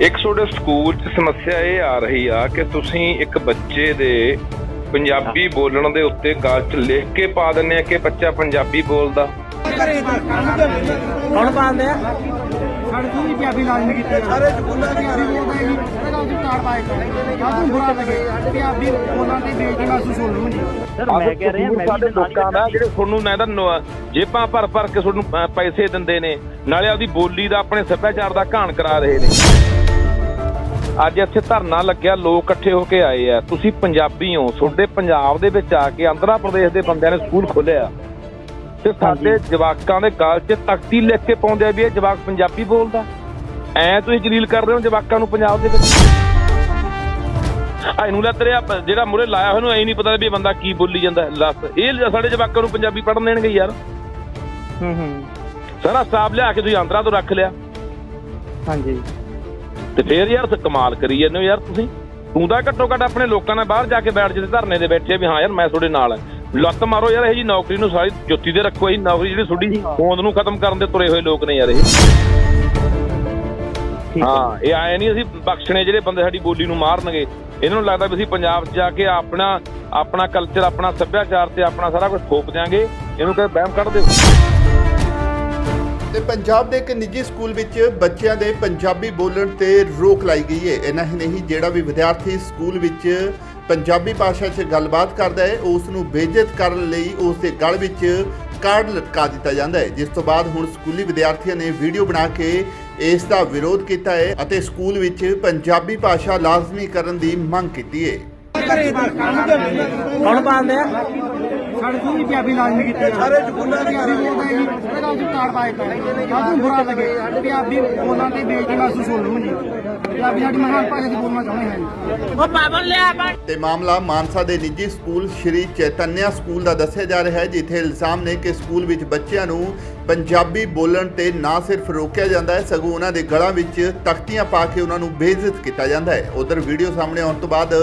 ਇੱਕ ਤੁਹਾਡੇ ਸਕੂਲ 'ਚ ਸਮੱਸਿਆ ਇਹ ਆ ਰਹੀ ਆ ਕਿ ਤੁਸੀਂ ਇੱਕ ਬੱਚੇ ਦੇ ਪੰਜਾਬੀ ਬੋਲਣ ਦੇ ਉੱਤੇ ਗੱਲ 'ਚ ਲਿਖ ਕੇ ਪਾ ਦਿੰਦੇ ਆ ਕਿ ਬੱਚਾ ਪੰਜਾਬੀ ਬੋਲਦਾ? ਕੌਣ ਪਾਉਂਦੇ ਆ ਸਾਡੇ ਤੋਂ ਵੀ ਪੰਜਾਬੀ ਲਾਜ਼ਮੀ ਕੀਤੀ ਸਾਰੇ ਸਕੂਲਾਂ ਦੀ ਅਸੀਂ ਬੋਲਦੇ ਜੀ ਇਹਦਾ ਅਸੀਂ ਕਾਰਡ ਪਾਏ ਕਾਹਨੂੰ ਬੁਰਾ ਲੱਗੇ। ਪੰਜਾਬੀ ਬੋਲਣ ਦੀ ਬੇਇੱਜ਼ਤੀ ਮਹਿਸੂਸ ਹੋ ਰਹੀ ਜੀ ਸਰ ਮੈਂ ਕਹਿ ਰਿਹਾ ਮੈਂ ਸਾਡੇ ਵੀ ਨਾਲ ਹੀ ਲੋਕਾਂ ਦਾ ਜਿਹੜੇ ਤੁਹਾਨੂੰ ਮੈਂ ਤਾਂ ਜੇਬਾਂ ਭਰ ਭਰ ਕੇ ਤੁਹਾਨੂੰ ਪੈਸੇ ਦਿੰਦੇ ਨੇ ਨਾਲੇ ਆਪਦੀ ਬੋਲੀ ਦਾ ਆਪਣੇ ਸੱਭਿਆਚਾਰ ਦਾ ਘਾਣ ਕਰਾ ਰਹੇ ਨੇ। ਅੱਜ ਇੱਥੇ ਧਰਨਾ ਲੱਗਿਆ ਲੋਕ ਇਕੱਠੇ ਹੋ ਕੇ ਆਏ ਆ। ਤੁਸੀਂ ਪੰਜਾਬੀ ਹੋ ਤੁਹਾਡੇ ਪੰਜਾਬ ਦੇ ਵਿੱਚ ਆ ਕੇ ਆਂਧਰਾ ਪ੍ਰਦੇਸ਼ ਦੇ ਬੰਦਿਆਂ ਨੇ ਸਕੂਲ ਖੋਲਿਆ ਤੇ ਸਾਡੇ ਜਵਾਕਾਂ ਦੇ ਗਲ 'ਚ ਤਖਤੀ ਲਿਖ ਕੇ ਪਾਉਂਦੇ ਆ ਵੀ ਇਹ ਜਵਾਕ ਪੰਜਾਬੀ ਬੋਲਦਾ। ਐ ਤੁਸੀਂ ਜਲੀਲ ਕਰ ਰਹੇ ਹੋ ਜਵਾਕਾਂ ਨੂੰ ਪੰਜਾਬ ਦੇ ਵਿੱਚ? ਆ ਇਹਨੂੰ ਲੈ ਤੇਰੇ ਆਪ- ਜਿਹੜਾ ਮੁਰੇ ਲਾਇਆ ਹੋਇਆ ਨੂੰ ਐ ਨਹੀਂ ਪਤਾ ਵੀ ਇਹ ਬੰਦਾ ਕੀ ਬੋਲੀ ਜਾਂਦਾ। ਲੱਸ ਇਹ ਸਾਡੇ ਜਵਾਕਾਂ ਨੂੰ ਪੰਜਾਬੀ ਪੜ੍ਹਨ ਦੇਣਗੇ ਯਾਰ। ਹੂੰ ਹੂੰ। ਸਾਰਾ ਸਟਾਫ ਲਿਆ ਕੇ ਤੁਸੀਂ ਆਂਧਰਾ ਤੋਂ ਰੱਖ ਲਿਆ। ਹਾਂਜੀ। ਤੇ ਫੇਰ ਯਾਰ ਸ- ਕਮਾਲ ਕਰੀ ਜਾਂਦੇ ਹੋ ਯਾਰ ਤੁਸੀਂ। ਤੂੰ ਤਾਂ ਘੱਟੋ ਘੱਟ ਆਪਣੇ ਲੋਕਾਂ ਨਾਲ ਬਾਹਰ ਜਾ ਕੇ ਬੈਠ ਜਿੱਥੇ ਧਰਨੇ ਦੇ ਬੈਠੇ ਵੀ ਹਾਂ ਯਾਰ ਮੈਂ ਤੁਹਾਡੇ ਨਾਲ ਲੱਤ ਮਾਰੋ ਯਾਰ ਇਹ ਜੀ ਨੌਕਰੀ ਨੂੰ ਸਾਰੀ ਜੁੱਤੀ ਤੇ ਰੱਖੋ ਇਹ ਨੌਕਰੀ ਜਿਹੜੀ ਤੁਹਾਡੀ ਹੋਂਦ ਨੂੰ ਖਤਮ ਕਰਨ ਦੇ ਤੁਰੇ ਹੋਏ ਲੋਕ ਨੇ ਯਾਰ ਇਹ। ਹਾਂ। ਇਹ ਆਏ ਨਹੀਂ ਅਸੀਂ ਬਖਸ਼ਣੇ ਜਿਹੜੇ ਬੰਦੇ ਸਾਡੀ ਬੋਲੀ ਨੂੰ ਮਾਰਨਗੇ। ਇਹਨਾਂ ਨੂੰ ਲੱਗਦਾ ਵੀ ਅਸੀਂ ਪੰਜਾਬ 'ਚ ਜਾ ਕੇ ਆਪਣਾ ਆਪਣਾ ਕਲਚਰ ਆਪਣਾ ਸੱਭਿਆਚਾਰ ਤੇ ਆਪਣਾ ਸਾਰਾ ਕੁਝ ਥੋਪ ਦਿਆਂਗੇ। ਇਹਨੂੰ ਕਹਿੰਦੇ ਬਹਿਮ ਕੱਢ ਦਿਓ। ਤੇ ਪੰਜਾਬ ਦੇ ਇੱਕ ਨਿੱਜੀ ਸਕੂਲ ਵਿੱਚ ਬੱਚਿਆਂ ਦੇ ਪੰਜਾਬੀ ਬੋਲਣ ਤੇ ਰੋਕ ਲਾਈ ਗਈ ਹੈ ਇੰਨਾ ਹੀ ਨਹੀਂ, ਜਿਹੜਾ ਵੀ ਵਿਦਿਆਰਥੀ ਸਕੂਲ ਵਿੱਚ ਪੰਜਾਬੀ ਭਾਸ਼ਾ 'ਚ ਗੱਲਬਾਤ ਕਰਦਾ ਹੈ ਉਸ ਨੂੰ ਬੇਇੱਜ਼ਤ ਕਰਨ ਲਈ ਉਸ ਦੇ ਗਲ ਵਿੱਚ ਕਾਰਡ ਲਟਕਾ ਦਿੱਤਾ ਜਾਂਦਾ ਹੈ ਜਿਸ ਤੋਂ ਬਾਅਦ ਹੁਣ ਸਕੂਲੀ ਵਿਦਿਆਰਥੀਆਂ ਨੇ ਵੀਡੀਓ ਬਣਾ ਕੇ ਇਸ ਦਾ ਵਿਰੋਧ ਕੀਤਾ ਹੈ ਅਤੇ ਸਕੂਲ ਵਿੱਚ ਪੰਜਾਬੀ ਭਾਸ਼ਾ ਲਾਜ਼ਮੀ ਕਰਨ ਦੀ ਮੰਗ ਕੀਤੀ ਹੈ ਕੌਣ ਪਾਉਂਦੇ ਆ ਸਾਡੇ ਤੋਂ ਵੀ ਪੰਜਾਬੀ ਲਾਜ਼ਮੀ ਕੀਤੀ ਸਾਰੇ ਸਕੂਲਾਂ ਦੀ ਅਸੀਂ ਬੋਲਦੇ ਜੀ ਇਹਦਾ ਅਸੀਂ ਕਾਰਡ ਪਾਏ ਕਾਹਨੂੰ ਬੁਰਾ ਲੱਗੇ। ਪੰਜਾਬੀ ਬੋਲਣ ਦੀ ਬੇਇੱਜ਼ਤੀ ਮਹਿਸੂਸ ਹੋ ਰਹੀ ਜੀ। ਪੰਜਾਬੀ ਸਾਡੀ ਮਹਾਨ ਭਾਸ਼ਾ ਦੀ ਬੋਲਣਾ ਚਾਹੁੰਦੇ ਹਾਂ ਜੀ। ਤੇ ਮਾਮਲਾ ਮਾਨਸਾ ਦੇ ਨਿੱਜੀ ਸਕੂਲ ਸ਼੍ਰੀ ਚੈਤਨਿਆ ਸਕੂਲ ਦਾ ਦੱਸਿਆ ਜਾ ਰਿਹਾ ਹੈ ਜਿੱਥੇ ਇਲਜ਼ਾਮ ਨੇ ਕਿ ਸਕੂਲ ਵਿੱਚ ਬੱਚਿਆਂ ਨੂੰ ਪੰਜਾਬੀ ਬੋਲਣ ਤੇ ਨਾ ਸਿਰਫ ਰੋਕਿਆ ਜਾਂਦਾ ਹੈ ਸਗੋਂ ਉਹਨਾਂ ਦੇ ਗਲਾਂ ਵਿੱਚ ਤਖਤੀਆਂ ਪਾ ਕੇ ਉਹਨਾਂ ਨੂੰ ਬੇਇੱਜ਼ਤ ਕੀਤਾ ਜਾਂਦਾ ਹੈ। ਉਧਰ ਵੀਡੀਓ ਸਾਹਮਣੇ ਆਉਣ ਤੋਂ ਬਾਅਦ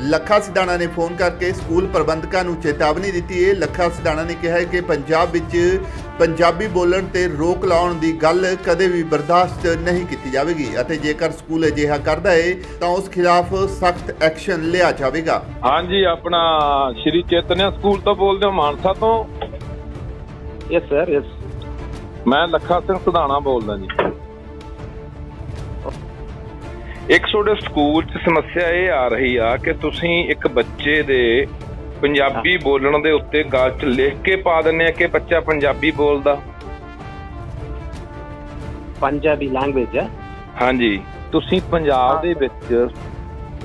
ਲੱਖਾ ਸਿਧਾਣਾ ਨੇ ਫੋਨ ਕਰਕੇ ਸਕੂਲ ਪ੍ਰਬੰਧਕਾਂ ਨੂੰ ਚੇਤਾਵਨੀ ਦਿੱਤੀ। ਹੈ ਲੱਖਾ ਸਿਧਾਣਾ ਨੇ ਕਿਹਾ ਹੈ ਕਿ ਪੰਜਾਬ ਵਿੱਚ ਪੰਜਾਬੀ ਬੋਲਣ ਤੇ ਰੋਕ ਲਾਉਣ ਦੀ ਗੱਲ ਕਦੇ ਵੀ ਬਰਦਾਸ਼ਤ ਨਹੀਂ ਕੀਤੀ ਜਾਵੇਗੀ ਅਤੇ ਜੇਕਰ ਸਕੂਲ ਅਜਿਹਾ ਕਰਦਾ ਹੈ ਤਾਂ ਉਸ ਖਿਲਾਫ ਸਖਤ ਐਕਸ਼ਨ ਲਿਆ ਜਾਵੇਗਾ। ਹਾਂਜੀ ਆਪਣਾ ਸ਼੍ਰੀ ਚੇਤਨਿਆ ਸਕੂਲ ਤੋਂ ਬੋਲਦੇ ਹੋ ਮਾਨਸਾ ਤੋਂ? ਯੈਸ ਸਰ ਯੈਸ ਮੈਂ ਲੱਖਾ ਸਿੰਘ ਸੁਧਾਣਾ ਬੋਲਦਾ ਜੀ। ਇੱਕ ਤੁਹਾਡੇ ਸਕੂਲ 'ਚ ਸਮੱਸਿਆ ਇਹ ਆ ਰਹੀ ਆ ਕਿ ਤੁਸੀਂ ਇੱਕ ਬੱਚੇ ਦੇ ਪੰਜਾਬੀ ਬੋਲਣ ਦੇ ਉੱਤੇ ਗੱਲ 'ਚ ਲਿਖ ਕੇ ਪਾ ਦਿੰਦੇ ਆ ਕਿ ਬੱਚਾ ਪੰਜਾਬੀ ਬੋਲਦਾ ਪੰਜਾਬੀ ਲੈਂਗੁਏਜ ਹੈ ਹਾਂਜੀ ਤੁਸੀਂ ਪੰਜਾਬ ਦੇ ਵਿੱਚ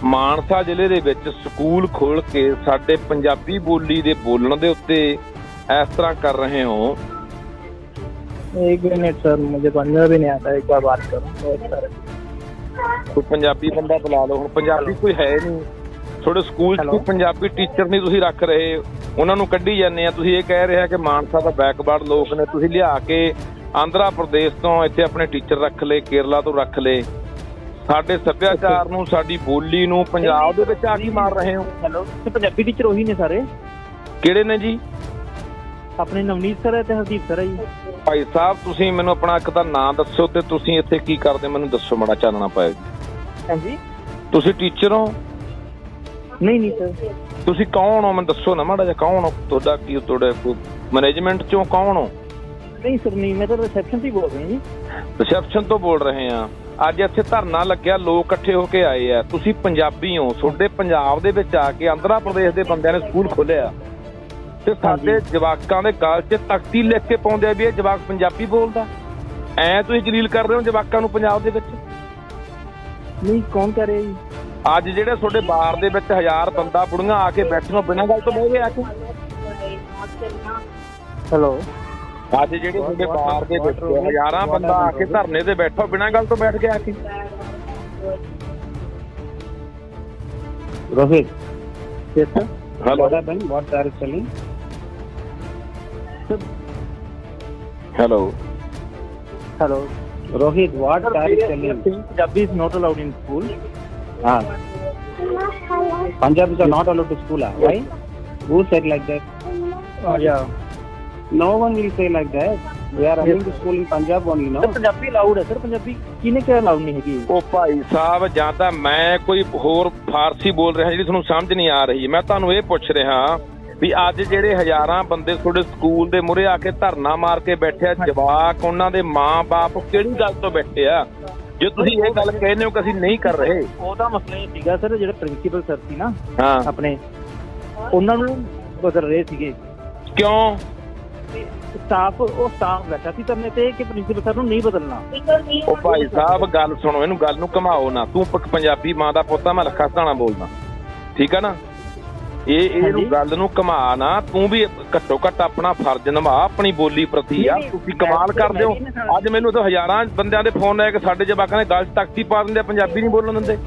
ਮਾਨਸਾ ਜ਼ਿਲ੍ਹੇ ਦੇ ਵਿੱਚ ਸਕੂਲ ਖੋਲ ਕੇ ਸਾਡੇ ਪੰਜਾਬੀ ਬੋਲੀ ਦੇ ਬੋਲਣ ਦੇ ਉੱਤੇ ਇਸ ਤਰ੍ਹਾਂ ਕਰ ਰਹੇ ਹੋ एक मिनट सर मुझे पंजाबी नहीं आता एक बार बात करो सर ਕੋਈ ਪੰਜਾਬੀ ਬੰਦਾ ਬੁਲਾ ਲਓ। ਹੁਣ ਪੰਜਾਬੀ ਕੋਈ ਹੈ ਨਹੀਂ। ਤੁਹਾਡੇ ਸਕੂਲ 'ਚ? ਕੋਈ ਪੰਜਾਬੀ ਟੀਚਰ ਨਹੀਂ ਤੁਸੀਂ ਰੱਖ ਰਹੇ। ਉਹਨਾਂ ਨੂੰ ਕੱਢੀ ਜਾਂਦੇ ਆ। ਤੁਸੀਂ ਇਹ ਕਹਿ ਰਹੇ ਕਿ ਮਾਨਸਾ ਦਾ ਬੈਕਵਰਡ ਲੋਕ ਨੇ। ਤੁਸੀਂ ਲਿਆ ਕੇ ਆਂਧਰਾ ਪ੍ਰਦੇਸ਼ ਤੋਂ ਇੱਥੇ ਆਪਣੇ ਟੀਚਰ ਰੱਖ ਲਏ ਕੇਰਲਾ ਤੋਂ ਰੱਖ ਲਏ। ਸਾਡੇ ਸੱਭਿਆਚਾਰ ਨੂੰ ਸਾਡੀ ਬੋਲੀ ਨੂੰ ਪੰਜਾਬ ਦੇ ਵਿੱਚ ਆ ਕੀ ਮਾਰ ਰਹੇ ਹੋ? ਹੈਲੋ ਤੇ ਪੰਜਾਬੀ ਟੀਚਰ ਉਹੀ ਨੇ ਸਾਰੇ। ਕਿਹੜੇ ਨੇ ਜੀ? ਆਪਣੇ ਨਵਨੀਤ ਸਰ ਹੈ ਤੇ ਹਰਦੀਪ ਸਰ ਹੈ ਜੀ। ਭਾਈ ਸਾਹਿਬ ਤੁਸੀਂ ਮੈਨੂੰ ਆਪਣਾ ਇੱਕ ਤਾਂ ਨਾਂ ਦੱਸੋ ਤੇ ਤੁਸੀਂ ਇੱਥੇ ਕੀ ਕਰਦੇ ਮੈਨੂੰ ਦੱਸੋ ਮੜਾ ਚਾਨਣਾ ਪਾਇਓ ਜੀ। ਹਾਂਜੀ। ਤੁਸੀਂ ਟੀਚਰ ਹੋ? ਨਹੀਂ ਨਹੀਂ ਸਰ। ਤੁਸੀਂ ਕੌਣ ਹੋ? ਮੈਨੂੰ ਦੱਸੋ ਨਾ ਮਾੜਾ ਜਿਹਾ ਕੌਣ ਹੋ? ਤੁਹਾਡਾ ਕੀ ਤੁਹਾਡੇ ਮੈਨੇਜਮੈਂਟ ਚੋਂ ਕੌਣ ਹੋ? ਨਹੀਂ ਸਰ ਨਹੀਂ ਮੈਂ ਤਾਂ ਰਿਸੈਪਸ਼ਨ ਤੋਂ ਹੀ ਬੋਲ ਰਿਹਾ ਜੀ। ਰਿਸੈਪਸ਼ਨ ਤੋਂ ਬੋਲ ਰਹੇ ਆ। ਅੱਜ ਇੱਥੇ ਧਰਨਾ ਲੱਗਿਆ ਲੋਕ ਇਕੱਠੇ ਹੋ ਕੇ ਆਏ ਆ। ਤੁਸੀਂ ਪੰਜਾਬੀ ਹੋ। ਤੁਹਾਡੇ ਪੰਜਾਬ ਦੇ ਵਿੱਚ ਆ ਕੇ ਆਂਧਰਾ ਪ੍ਰਦੇਸ਼ ਦੇ ਬੰਦਿਆਂ ਨੇ ਸਕੂਲ ਖੋਲਿਆ ਤੇ ਸਾਡੇ ਜਵਾਕਾਂ ਦੇ ਗਾਲ 'ਚ ਤਖਤੀ ਲਿਖ ਕੇ ਪਾਉਂਦੇ ਆ ਵੀ ਇਹ ਜਵਾਕ ਪੰਜਾਬੀ ਬੋਲਦਾ। ਐ ਤੁਸੀਂ ਜਲੀਲ ਕਰ ਰਹੇ ਹੋ ਜਵਾਕਾਂ ਨੂੰ ਪੰਜਾਬ ਦੇ ਵਿੱਚ? ਨਹੀਂ ਕੌਣ ਕਰ ਰਿਹਾ ਜੀ? ਅੱਜ ਜਿਹੜੇ ਤੁਹਾਡੇ ਬਾਰ ਦੇ ਵਿੱਚ ਹਜ਼ਾਰ ਬੰਦਾ ਬੁੜੀਆਂ ਆ ਕੇ ਬੈਠੀਆਂ ਬਿਨਾਂ ਗੱਲ ਤੋਂ ਬਹਿ ਗਏ ਆ ਕੇ ਹੈਲੋ। ਅੱਜ ਜਿਹੜੇ ਤੁਹਾਡੇ ਬਾਰ ਦੇ ਵਿੱਚ ਹਜ਼ਾਰਾਂ ਬੰਦਾ ਆ ਕੇ ਧਰਨੇ ਤੇ ਬੈਠੋ ਬਿਨਾਂ ਗੱਲ ਤੋਂ ਬੈਠ ਕੇ ਆ ਕੇ Rohit yes sir hello what are you hello hello rohit what are you telling punjabi is not allowed in school ah punjabis are not allowed to school ah why who said like that oh yeah no one will say like that We are running the school in Punjab only, no? Punjabi allowed ਹੈ sir Punjabi ਕਿਹਨੇ ਕਿਹਾ allowed ਨਹੀਂ ਹੈਗੀ ਉਹ ਭਾਈ ਸਾਹਿਬ ਜਾਂ ਤਾਂ ਮੈਂ ਕੋਈ ਹੋਰ ਫਾਰਸੀ ਬੋਲ ਰਿਹਾ ਜਿਹੜੀ ਤੁਹਾਨੂੰ ਸਮਝ ਨਹੀਂ ਆ ਰਹੀ ਮੈਂ ਤੁਹਾਨੂੰ ਇਹ ਪੁੱਛ ਰਿਹਾ ਵੀ ਅੱਜ ਜਿਹੜੇ ਹਜ਼ਾਰਾਂ ਬੰਦੇ ਤੁਹਾਡੇ ਸਕੂਲ ਦੇ ਮੂਹਰੇ ਆ ਕੇ ਧਰਨਾ ਮਾਰ ਕੇ ਬੈਠੇ ਆ ਜਵਾਕ ਉਹਨਾਂ ਦੇ ਮਾਂ-ਬਾਪ ਕਿਹੜੀ ਗੱਲ ਤੋਂ ਬੈਠੇ ਆ? ਜੇ ਤੁਸੀਂ ਇਹ ਗੱਲ ਕਹਿੰਦੇ ਹੋ ਕਿ ਅਸੀਂ ਨਹੀਂ ਕਰ ਰਹੇ। ਉਹਦਾ ਮਸਲਾ ਇਹ ਸੀਗਾ ਸਰ ਜਿਹੜੇ ਪ੍ਰਿੰਸੀਪਲ ਸਰ ਸੀ ਨਾ ਆਪਣੇ ਉਹਨਾਂ ਨੂੰ ਬਦਲ ਰਹੇ ਸੀਗੇ। ਕਿਉਂ? ਸਟਾਫ ਉਹ ਸਟਾਫ ਬੈਠਾ ਸੀ ਤਰਨੇ ਤੇ ਕਿ ਪ੍ਰਿੰਸੀਪਲ ਸਰ ਨੂੰ ਨਹੀਂ ਬਦਲਣਾ। ਉਹ ਭਾਈ ਸਾਹਿਬ ਗੱਲ ਸੁਣੋ ਇਹਨੂੰ ਗੱਲ ਨੂੰ ਘਮਾਓ ਨਾ। ਤੂੰ ਪੰਜਾਬੀ ਮਾਂ ਦਾ ਪੁੱਤ ਆ ਮੈਂ ਲੱਖਾ ਸਧਾਣਾ ਬੋਲਦਾ। ਠੀਕ ਆ ਨਾ? ਇਹ ਹਾਂਜੀ। ਗੱਲ ਨੂੰ ਘਮਾ ਨਾ ਤੂੰ ਵੀ ਘੱਟੋ ਘੱਟ ਆਪਣਾ ਫਰਜ਼ ਨਿਭਾ ਆਪਣੀ ਬੋਲੀ ਪ੍ਰਤੀ ਆ। ਤੁਸੀਂ ਕਮਾਲ ਕਰਦੇ ਹੋ। ਅੱਜ ਮੈਨੂੰ ਤਾਂ ਹਜ਼ਾਰਾਂ ਬੰਦਿਆਂ ਦੇ ਫੋਨ ਆਏ ਕਿ ਸਾਡੇ ਜਵਾਕਾਂ ਨੇ ਗੱਲ ਤਖਤੀ ਪਾ ਦਿੰਦੇ ਪੰਜਾਬੀ ਨਹੀਂ ਬੋਲਣ ਦਿੰਦੇ।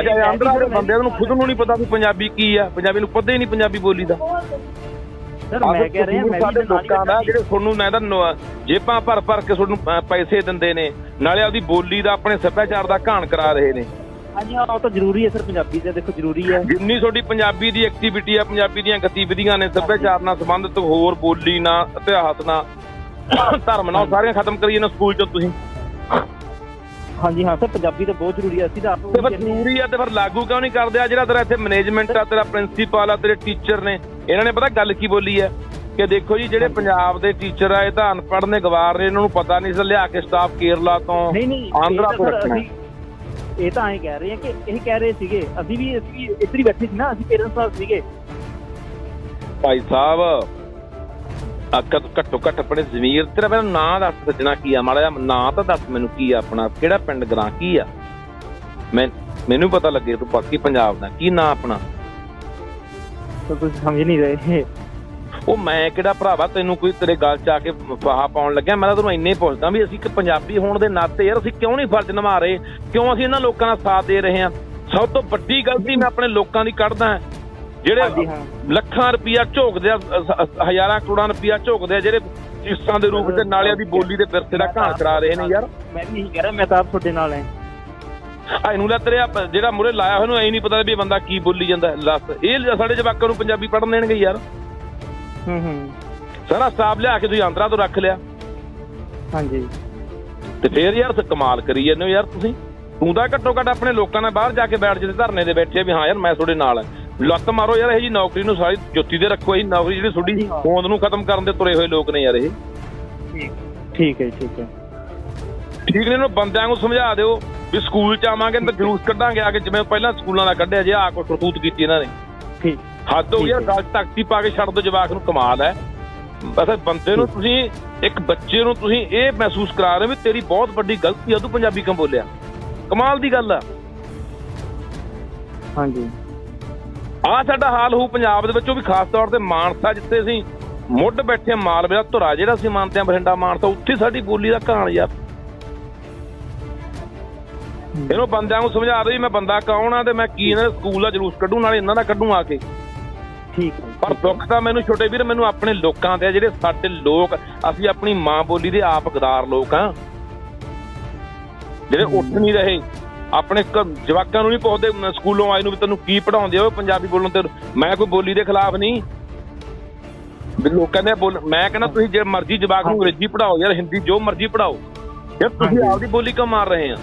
ਅੱਛਾ ਇਹ ਆਂਧਰਾ ਦੇ ਬੰਦਿਆਂ ਨੂੰ ਖੁਦ ਨੂੰ ਨਹੀਂ ਪਤਾ ਵੀ ਪੰਜਾਬੀ ਕੀ ਆ। ਪੰਜਾਬੀ ਨੂੰ ਪਤਾ ਹੀ ਨਹੀਂ ਪੰਜਾਬੀ ਬੋਲੀ ਦਾ। ਸਰ ਮੈਂ ਕਹਿ ਰਿਹਾ ਮੈਂ ਸਾਡੇ ਲੋਕਾਂ ਦਾ। ਜਿਹੜੇ ਤੁਹਾਨੂੰ ਮੈਂ ਤਾਂ ਜੇਬਾਂ ਭਰ ਭਰ ਕੇ ਤੁਹਾਨੂੰ ਪੈਸੇ ਦਿੰਦੇ ਨੇ ਨਾਲੇ ਆਪਦੀ ਬੋਲੀ ਦਾ ਆਪਣੇ ਸੱਭਿਆਚਾਰ ਦਾ ਘਾਣ ਕਰਾ ਰਹੇ ਨੇ। ਹਾਂਜੀ ਹਾਂ ਉਹ ਤਾਂ ਜ਼ਰੂਰੀ ਹੈ ਸਰ ਪੰਜਾਬੀ ਦਾ ਦੇਖੋ ਜ਼ਰੂਰੀ ਹੈ। ਜਿੰਨੀ ਤੁਹਾਡੀ ਪੰਜਾਬੀ ਦੀ ਐਕਟੀਵਿਟੀ ਆ ਪੰਜਾਬੀ ਦੀਆਂ ਗਤੀਵਿਧੀਆਂ ਨੇ ਸੱਭਿਆਚਾਰ ਨਾਲ ਸੰਬੰਧਿਤ ਹੋਰ ਬੋਲੀ ਨਾਲ ਇਤਿਹਾਸ ਨਾਲ ਧਰਮ ਨਾਲ ਸਾਰੀਆਂ ਖਤਮ ਕਰੀਏ ਨਾ ਸਕੂਲ ਚੋਂ ਤੁਸੀਂ। ਹਾਂਜੀ ਹਾਂ ਸਰ ਪੰਜਾਬੀ ਤਾਂ ਬਹੁਤ ਜ਼ਰੂਰੀ ਹੈ। ਅਸੀਂ ਤਾਂ ਆਪ ਤੇ ਫਿਰ ਜ਼ਰੂਰੀ ਆ ਤੇ ਫਿਰ ਲਾਗੂ ਕਿਉਂ ਨਹੀਂ ਕਰਦੇ ਆ? ਜਿਹੜਾ ਤੇਰਾ ਇੱਥੇ ਮੈਨੇਜਮੈਂਟ ਆ ਤੇਰਾ ਪ੍ਰਿੰਸੀਪਲ ਆ ਤੇਰੇ ਟੀਚਰ ਨੇ ਇਹਨਾਂ ਨੇ ਪਤਾ ਗੱਲ ਕੀ ਬੋਲੀ ਹੈ? ਕਿ ਦੇਖੋ ਜੀ ਜਿਹੜੇ ਪੰਜਾਬ ਦੇ ਟੀਚਰ ਆ ਇਹ ਤਾਂ ਅਨਪੜ੍ਹ ਨੇ ਗਵਾਰ ਨੇ ਇਹਨਾਂ ਨੂੰ ਪਤਾ ਨਹੀਂ ਸੀ ਲਿਆ ਕੇ ਸਟਾਫ ਕੇਰਲਾ ਤੋਂ ਆਂਧਰਾ ਤੋਂ ਰੱਖਣਾ ਇਹ ਤਾਂ ਐਂ ਕਹਿ ਰਹੇ ਆ ਕਿ ਇਹ ਕਹਿ ਰਹੇ ਸੀਗੇ ਅਸੀਂ ਵੀ ਅਸੀਂ ਵੀ ਇੱਧਰ ਹੀ ਬੈਠੇ ਸੀ ਨਾ ਅਸੀਂ ਪੇਰੈਂਟਸ ਨਾਲ ਸੀਗੇ। ਭਾਈ ਸਾਹਿਬ ਅੱਕਤ ਘੱਟੋ ਘੱਟ ਆਪਣੇ ਜ਼ਮੀਰ ਤੇਰਾ ਪਹਿਲਾਂ ਨਾਂ ਦੱਸ ਸੱਜਣਾ ਕੀ ਆ ਮਾੜਾ ਜਿਹਾ ਨਾਂ ਤਾਂ ਦੱਸ ਮੈਨੂੰ ਕੀ ਆ ਆਪਣਾ ਕਿਹੜਾ ਪਿੰਡ ਗਰਾਂ ਕੀ ਆ? ਮੈਂ ਮੈਨੂੰ ਪਤਾ ਲੱਗੇ ਤੂੰ ਬਾਕੀ ਪੰਜਾਬ ਦਾ ਕੀ ਨਾਂ ਆਪਣਾ? ਤਾਂ ਤੁਸੀਂ ਸਮਝ ਨਹੀਂ ਰਹੇ। ਉਹ ਮੈਂ ਕਿਹੜਾ ਭਰਾਵਾ ਤੈਨੂੰ ਕੋਈ ਤੇਰੇ ਗੱਲ ਚ ਆ ਕੇ ਫਾਹਾ ਪਾਉਣ ਲੱਗਿਆ? ਮੈਂ ਤਾਂ ਤੈਨੂੰ ਇੰਨੇ ਪੁੱਛਦਾ ਵੀ ਅਸੀਂ ਕਿ ਪੰਜਾਬੀ ਹੋਣ ਦੇ ਨਾਤੇ ਯਾਰ ਅਸੀਂ ਕਿਉਂ ਨਹੀਂ ਫਰਜ਼ ਨਿਭਾ ਰਹੇ ਕਿਉਂ ਅਸੀਂ ਇਹਨਾਂ ਲੋਕਾਂ ਦਾ ਸਾਥ ਦੇ ਰਹੇ ਹਾਂ? ਸਭ ਤੋਂ ਵੱਡੀ ਗਲਤੀ ਮੈਂ ਆਪਣੇ ਲੋਕਾਂ ਦੀ ਕੱਢਦਾ ਜਿਹੜੇ। ਲੱਖਾਂ ਰੁਪਇਆ ਝੋਕਦੇ ਆ ਹਜ਼ਾਰਾਂ ਕਰੋੜਾਂ ਰੁਪਇਆ ਝੋਕਦੇ ਆ ਜਿਹੜੇ ਚੀਸਾਂ ਦੇ ਰੂਪ ਤੇ ਨਾਲਿਆਂ ਦੀ ਬੋਲੀ ਦੇ ਵਿਰਸੇ ਦਾ ਘਾਣ ਕਰਾ ਰਹੇ ਨੇ ਯਾਰ। ਮੈਂ ਵੀ ਇਹੀ ਕਹਿ ਰਿਹਾ ਮੈਂ ਤਾਂ ਆਪ ਤੁਹਾਡੇ ਨਾਲ ਹਾਂ। ਆ ਇਹਨੂੰ ਲੈ ਤੇਰੇ ਜਿਹੜਾ ਮੂਰੇ ਲਾਇਆ ਹੋਇਆ ਨੂੰ ਐ ਨਹੀਂ ਪਤਾ ਵੀ ਇਹ ਬੰਦਾ ਕੀ ਬੋਲੀ ਜਾਂਦਾ ਲੱਸ। ਇਹ ਸਾਡੇ ਜਵਾਕਾਂ ਨੂੰ ਪੰਜਾਬੀ ਪੜ੍ਹਨ ਦੇਣਗੇ ਯਾਰ। ਹੂੰ ਹੂੰ। ਸਾਰਾ ਸਟਾਫ ਲਿਆ ਕੇ ਤੁਸੀਂ ਆਂਧਰਾ ਤੋਂ ਰੱਖ ਲਿਆ। ਹਾਂਜੀ। ਤੇ ਫੇਰ ਯਾਰ ਸ- ਕਮਾਲ ਕਰੀ ਜਾਂਦੇ ਹੋ ਯਾਰ ਤੁਸੀਂ। ਤੂੰ ਤਾਂ ਘੱਟੋ ਘੱਟ ਆਪਣੇ ਲੋਕਾਂ ਨਾਲ ਬਾਹਰ ਜਾ ਕੇ ਬੈਠ ਜਿੱਤੇ ਧਰਨੇ ਦੇ ਬੈਠੇ ਵੀ ਹਾਂ ਯਾਰ ਮੈਂ ਤੁਹਾਡੇ ਨਾਲ ਲੱਤ ਮਾਰੋ ਯਾਰ ਇਹ ਜੀ ਨੌਕਰੀ ਨੂੰ ਸਾਰੀ ਜੁੱਤੀ ਤੇ ਰੱਖੋ ਇਹ ਨੌਕਰੀ ਜਿਹੜੀ ਤੁਹਾਡੀ ਹੋਂਦ ਨੂੰ ਖਤਮ ਕਰਨ ਦੇ ਤੁਰੇ ਹੋਏ ਲੋਕ ਨੇ ਯਾਰ ਇਹ। ਠੀਕ ਠੀਕ ਹੈ ਠੀਕ ਹੈ। ਠੀਕ ਨੇ ਇਹਨੂੰ ਬੰਦਿਆਂ ਨੂੰ ਸਮਝਾ ਦਿਓ ਵੀ ਸਕੂਲ ਚ ਆਵਾਂਗੇ ਤਾਂ ਜਲੂਸ ਕੱਢਾਂਗੇ ਆ ਕੇ ਜਿਵੇਂ ਪਹਿਲਾਂ ਸਕੂਲਾਂ ਦਾ ਕੱਢਿਆ ਜੇ ਆ ਕੋ ਕਰਤੂਤ ਕੀਤੀ ਇਹਨਾਂ ਨੇ। ਠੀਕ। ਹੱਦ ਹੋ ਹੈ। ਗੱਲ ਤਖਤੀ ਪਾ ਕੇ ਛੱਡ ਦੋ ਜਵਾਕ ਨੂੰ ਕਮਾਲ ਹੈ। ਬਸ ਬੰਦੇ ਨੂੰ ਤੁਸੀਂ ਇੱਕ ਬੱਚੇ ਨੂੰ ਤੁਸੀਂ ਇਹ ਮਹਿਸੂਸ ਕਰਾ ਰਹੇ ਹੋ ਵੀ ਤੇਰੀ ਬਹੁਤ ਵੱਡੀ ਗਲਤੀ ਆ ਤੂੰ ਪੰਜਾਬੀ ਕਿਉਂ ਬੋਲਿਆ? ਕਮਾਲ ਦੀ ਗੱਲ ਆ। ਹਾਂਜੀ। ਆ ਸਾਡਾ ਹਾਲ ਹੋਊ ਪੰਜਾਬ ਦੇ ਵਿੱਚ ਵੀ ਖਾਸ ਤੌਰ ਤੇ ਮਾਨਸਾ ਜਿੱਥੇ ਅਸੀਂ ਮੁੱਢ ਬੈਠੇ ਹਾਂ, ਮਾਲਵੇ ਦਾ ਧੁਰਾ ਜਿਹੜਾ ਅਸੀਂ ਮੰਨਦੇ ਹਾਂ ਬਠਿੰਡਾ ਮਾਨਸਾ ਉੱਥੇ ਸਾਡੀ ਬੋਲੀ ਦਾ ਕਹਾਣ ਯਾਰ। ਇਹਨੂੰ ਬੰਦਿਆਂ ਨੂੰ ਸਮਝਾ ਦਿਓ ਵੀ ਮੈਂ ਬੰਦਾ ਕੌਣ ਆ ਤੇ ਮੈਂ ਕੀ ਇਹਨਾਂ ਦੇ ਸਕੂਲ ਦਾ ਜਲੂਸ ਕੱਢੂ ਨਾਲੇ ਇਹਨਾਂ ਦਾ ਕੱਢੂ ਆ ਕੇ। ਠੀਕ ਹੈ। ਪਰ ਦੁੱਖ ਤਾਂ ਮੈਨੂੰ ਛੋਟੇ ਵੀਰ ਮੈਨੂੰ ਆਪਣੇ ਲੋਕਾਂ ਦੇ ਆ, ਜਿਹੜੇ ਸਾਡੇ ਲੋਕ ਅਸੀਂ ਆਪਣੀ ਮਾਂ ਬੋਲੀ ਦੇ ਆਪ ਗਦਾਰ ਲੋਕ ਆ ਜਿਹੜੇ ਉੱਠ ਨਹੀਂ ਰਹੇ ਆਪਣੇ ਜਵਾਕਾਂ ਨੂੰ ਨਹੀਂ ਪੁੱਛਦੇ ਸਕੂਲੋਂ ਆਏ ਨੂੰ ਵੀ ਤੈਨੂੰ ਕੀ ਪੜਾਉਂਦੇ ਹੋ ਪੰਜਾਬੀ ਬੋਲਣ ਤੇ ਮੈਂ ਕੋਈ ਬੋਲੀ ਦੇ ਖਿਲਾਫ ਨਹੀਂ। ਵੀ ਲੋਕਾਂ ਦੇ ਬੋਲ ਮੈਂ ਕਹਿੰਦਾ ਤੁਸੀਂ ਜੇ ਮਰਜ਼ੀ ਜਵਾਕ ਨੂੰ ਅੰਗਰੇਜ਼ੀ ਪੜਾਓ ਯਾਰ ਹਿੰਦੀ ਜੋ ਮਰਜ਼ੀ ਪੜਾਓ ਯਾਰ ਤੁਸੀਂ। ਆਪਦੀ ਬੋਲੀ ਕਿਉਂ ਮਾਰ ਰਹੇ ਆ?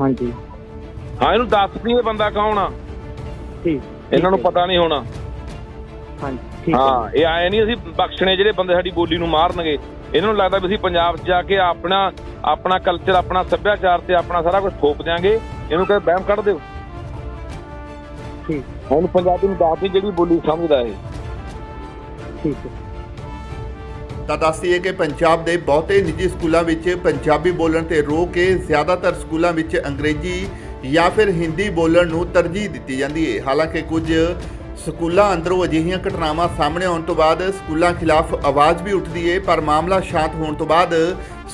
ਹਾਂਜੀ। ਹਾਂ ਇਹਨੂੰ ਦੱਸ ਵੀ ਇਹ ਬੰਦਾ ਕੌਣ ਆ। ਠੀਕ। ਇਹਨਾਂ ਨੂੰ ਹੈ। ਪਤਾ ਨਹੀਂ ਹੋਣਾ। ਹਾਂਜੀ ਠੀਕ ਹੈ। ਹਾਂ ਇਹ ਆਏ ਨਹੀਂ ਅਸੀਂ ਬਖਸ਼ਣੇ ਜਿਹੜੇ ਬੰਦੇ ਸਾਡੀ ਬੋਲੀ ਨੂੰ ਮਾਰਨਗੇ। ਇਹਨਾਂ ਨੂੰ ਲੱਗਦਾ ਵੀ ਅਸੀਂ ਪੰਜਾਬ 'ਚ ਜਾ ਕੇ ਆਪਣਾ ਆਪਣਾ ਕਲਚਰ ਆਪਣਾ ਸੱਭਿਆਚਾਰ ਤੇ ਆਪਣਾ ਸਾਰਾ ਕੁਝ ਥੋਪ ਦਿਆਂਗੇ। ਇਹਨੂੰ ਕਹੇ ਬਹਿਮ ਕੱਢ ਦਿਓ। ਠੀਕ। ਹੁਣ ਪੰਜਾਬੀ ਨੂੰ ਦੱਸ ਦੀ ਜਿਹੜੀ ਬੋਲੀ ਸਮਝਦਾ ਇਹ। ਠੀਕ ਹੈ। ਤਾਂ ਦੱਸਦੀਏ ਕਿ ਪੰਜਾਬ ਦੇ ਬਹੁਤੇ ਨਿੱਜੀ ਸਕੂਲਾਂ ਵਿੱਚ ਪੰਜਾਬੀ ਬੋਲਣ ਤੇ ਰੋਕ ਕੇ ਜ਼ਿਆਦਾਤਰ ਸਕੂਲਾਂ ਵਿੱਚ ਅੰਗਰੇਜ਼ੀ ਜਾਂ ਫਿਰ ਹਿੰਦੀ ਬੋਲਣ ਨੂੰ ਤਰਜੀਹ ਦਿੱਤੀ ਜਾਂਦੀ ਹੈ ਹਾਲਾਂਕਿ ਕੁਝ ਸਕੂਲਾਂ ਅੰਦਰੋਂ ਅਜਿਹੀਆਂ ਘਟਨਾਵਾਂ ਸਾਹਮਣੇ ਆਉਣ ਤੋਂ ਬਾਅਦ ਸਕੂਲਾਂ ਖਿਲਾਫ ਆਵਾਜ਼ ਵੀ ਉੱਠਦੀ ਹੈ ਪਰ ਮਾਮਲਾ ਸ਼ਾਂਤ ਹੋਣ ਤੋਂ ਬਾਅਦ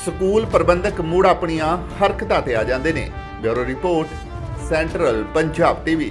ਸਕੂਲ ਪ੍ਰਬੰਧਕ ਮੁੜ ਆਪਣੀਆਂ ਹਰਕਤਾਂ ਤੇ ਆ ਜਾਂਦੇ ਨੇ। Bureau report, central Punjab TV.